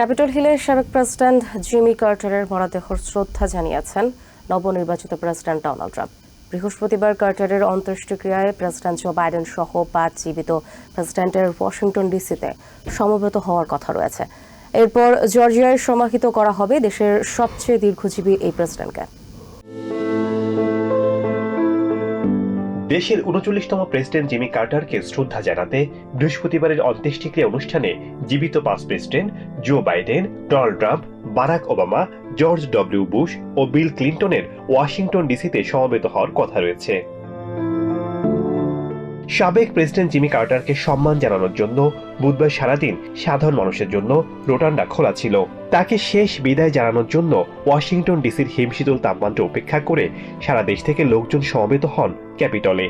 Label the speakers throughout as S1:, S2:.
S1: Capitol হিলে সাবেক president Jimmy কার্টারের মরদেহ শ্রদ্ধা জানিয়েছেন নবনির্বাচিত প্রেসিডেন্ট ডোনাল্ড ট্রাম্প। বৃহস্পতিবার কার্টারের অন্ত্যেষ্টিক্রিয়ায় প্রেসিডেন্ট জো বাইডেন সহ পাঁচ জীবিত প্রেসিডেন্টের ওয়াশিংটন ডিসিতে সমবেত হওয়ার কথা রয়েছে। এরপর জর্জিয়ায় সমাহিত করা হবে দেশের সবচেয়ে দীর্ঘজীবী এই প্রেসিডেন্টকে।
S2: দেশের উনচল্লিশতম প্রেসিডেন্ট জিমি কার্টারকে শ্রদ্ধা জানাতে বৃহস্পতিবারের অন্ত্যেষ্টিক্রিয়া অনুষ্ঠানে জীবিত পাঁচ president Joe Biden, Donald Trump, Barack Obama, George W Bush ও বিল ক্লিন্টনের ওয়াশিংটন ডিসিতে সমবেত হওয়ার কথা রয়েছে। সাবেক প্রেসিডেন্ট জিমি কার্টারকে সম্মান জানানোর জন্য বুধবার সারাদিন সাধারণ মানুষের জন্য রোটান্ডা খোলা ছিল। তাকে শেষ বিদায় জানানোর জন্য ওয়াশিংটন ডিসির হিমশীতল তাপমাত্রা উপেক্ষা করে সারা দেশ থেকে লোকজন সমবেত হন ক্যাপিটলে।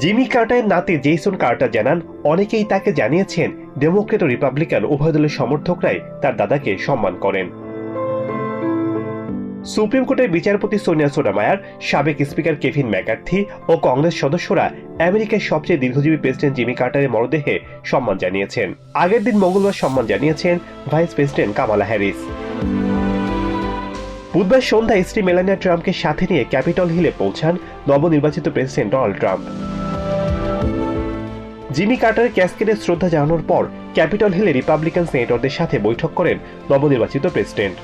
S2: জিমি কার্টারের নাতি জেইসন কার্টার জানান, অনেকেই তাকে জানিয়েছেন, ডেমোক্রেট ও রিপাবলিকান উভয় দলের সমর্থকরাই তার দাদাকে সম্মান করেন। সুপ্রিম কোর্টের বিচারপতি সোনিয়া সোডামায়ার সাবেক স্পিকার কেভিন ম্যাকার্থি ও কংগ্রেস সদস্যরা আমেরিকার সবচেয়ে দীর্ঘজীবী প্রেসিডেন্ট জিমি কার্টারের মরদেহে সম্মান জানিয়েছেন। আগের দিন মঙ্গলবার সম্মান জানিয়েছেন ভাইস প্রেসিডেন্ট কামালা হ্যারিস। বুধবার সন্ধ্যায় স্ত্রী মেলানিয়া ট্রাম্পকে সাথে নিয়ে ক্যাপিটল হিলে পৌঁছান নবনির্বাচিত প্রেসিডেন্ট ডোনাল্ড ট্রাম্প। জিমি কার্টারের ক্যাসকেডে শ্রদ্ধা জানানোর পর ক্যাপিটল হিলে রিপাবলিকান সিনেটরদের সাথে বৈঠক করেন নবনির্বাচিত প্রেসিডেন্ট।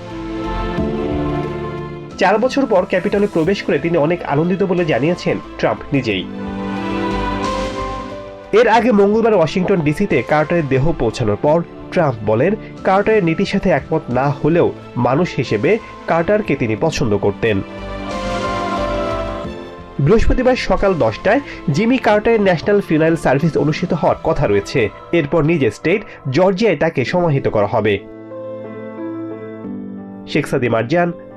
S2: চার বছর পর ক্যাপিটলে প্রবেশ করে তিনি অনেক আনন্দিত বলে জানিয়েছেন ট্রাম্প নিজেই। এর আগে মঙ্গলবার ওয়াশিংটন ডিসিতে কার্টারের দেহ পৌঁছানোর পর ট্রাম্প বলেন, কার্টারের নীতির সাথে একমত না হলেও মানুষ হিসেবে কার্টারকে তিনি পছন্দ করতেন। বৃহস্পতিবার সকাল দশটায় জিমি কার্টারের ন্যাশনাল ফিউনারেল সার্ভিস অনুষ্ঠিত হওয়ার কথা রয়েছে। এরপর নিজ স্টেট জর্জিয়ায় তাকে সমাহিত করা হবে। Sheikh Sadi Marjan